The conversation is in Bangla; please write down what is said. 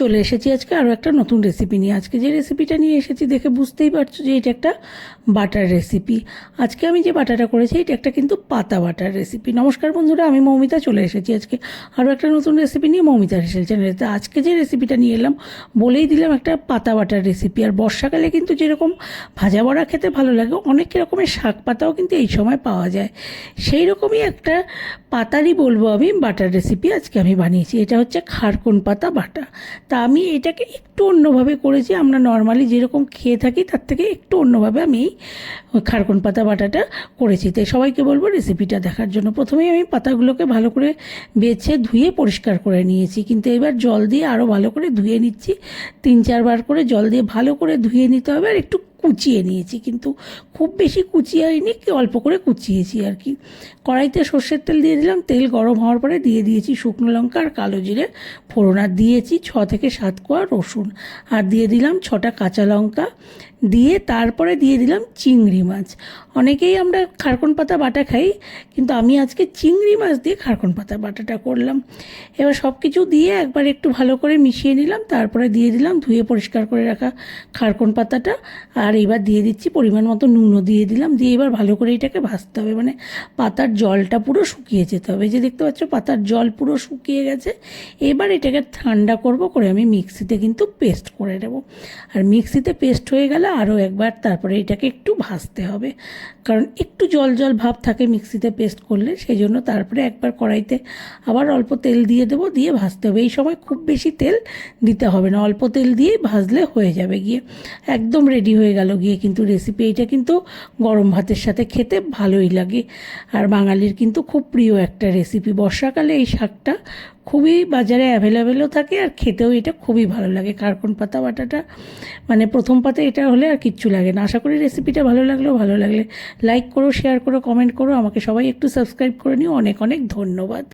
চলে এসেছি আজকে আরও একটা নতুন রেসিপি নিয়ে। আজকে যে রেসিপিটা নিয়ে এসেছি, দেখে বুঝতেই পারছ যে এটা একটা বাটার রেসিপি আজকে আমি যে বাটাটা করেছি, এটা একটা কিন্তু পাতা বাটার রেসিপি নমস্কার বন্ধুরা, আমি মৌমিতা চলে এসেছি আজকে। আরও একটা নতুন রেসিপি নিয়ে মৌমিতা হেসেল চ্যানেলে আজকে যে রেসিপিটা নিয়ে এলাম, বলেই দিলাম একটা পাতা বাটার রেসিপি আর বর্ষাকালে কিন্তু যেরকম ভাজা বড়া খেতে ভালো লাগে, অনেক রকমের শাক পাতাও কিন্তু এই সময় পাওয়া যায়। সেই রকমই একটা পাতারই বলব আমি, বাটার রেসিপি আজকে আমি বানিয়েছি। এটা হচ্ছে খারকুন পাতা বাটা। তা আমি এটাকে একটু অন্যভাবে করেছি, আমরা নর্মালি যেরকম খেয়ে থাকি তার থেকে একটু অন্যভাবে আমি খারকুন পাতা বাটাটা করেছি। তাই সবাইকে বলব রেসিপিটা দেখার জন্য। প্রথমেই আমি পাতাগুলোকে ভালো করে বেছে ধুয়ে পরিষ্কার করে নিয়েছি। কিন্তু এবার জল দিয়ে আরও ভালো করে ধুয়ে নিচ্ছি। তিন চারবার করে জল দিয়ে ভালো করে ধুয়ে নিতে হবে আর একটু কুচিয়ে নিয়েছি, কিন্তু খুব বেশি কুচিয়ে হয়নি, কি অল্প করে কুচিয়েছি আর কি। কড়াইতে সর্ষের তেল দিয়ে দিলাম, তেল গরম হওয়ার পরে দিয়ে দিয়েছি শুকনো লঙ্কা আর কালো জিরে, ফোড়ন আর দিয়েছি ছ থেকে সাত কোয়া রসুন। আর দিয়ে দিলাম ছটা কাঁচা লঙ্কা দিয়ে তারপরে দিয়ে দিলাম চিংড়ি মাছ। অনেকেই আমরা খারকন পাতা বাটা খাই, কিন্তু আমি আজকে চিংড়ি মাছ দিয়ে খারকন পাতা বাটাটা করলাম। এবার সব কিছু দিয়ে একবার একটু ভালো করে মিশিয়ে নিলাম, তারপরে দিয়ে দিলাম ধুয়ে পরিষ্কার করে রাখা খারকন পাতাটা। আর এবার দিয়ে দিচ্ছি পরিমাণ মতো নুনও দিয়ে দিলাম, দিয়ে এবার ভালো করে এটাকে ভাজতে হবে। মানে পাতার জলটা পুরো শুকিয়ে যেতে হবে। যে দেখতে পাচ্ছ, পাতার জল পুরো শুকিয়ে গেছে। এবার এটাকে ঠান্ডা করব করে আমি মিক্সিতে কিন্তু পেস্ট করে দেব আর মিক্সিতে পেস্ট হয়ে গেলে আরও একবার তারপরে এটাকে একটু ভাজতে হবে। কারণ একটু জল জল ভাব থাকে মিক্সিতে পেস্ট করলে সেই জন্য তারপরে একবার কড়াইতে আবার অল্প তেল দিয়ে দেবো, দিয়ে ভাজতে হবে। এই সময় খুব বেশি তেল দিতে হবে না, অল্প তেল দিয়ে ভাজলে হয়ে যাবে। গিয়ে একদম রেডি হয়ে গেল গিয়ে কিন্তু রেসিপি এইটা কিন্তু গরম ভাতের সাথে খেতে ভালোই লাগে। আর বাঙালির কিন্তু খুব প্রিয় একটা রেসিপি বর্ষাকালে এই শাকটা খুবই বাজারে অ্যাভেলেবেলও থাকে আর খেতেও এটা খুবই ভালো লাগে। কারকন পাতা, বাটাটা মানে প্রথম পাতে এটা হলে আর কিচ্ছু লাগে না। আশা করি রেসিপিটা ভালো লাগলেও ভালো লাগলে লাইক করো শেয়ার করো কমেন্ট করো। আমাকে সবাই একটু সাবস্ক্রাইব করে নিও। অনেক অনেক ধন্যবাদ।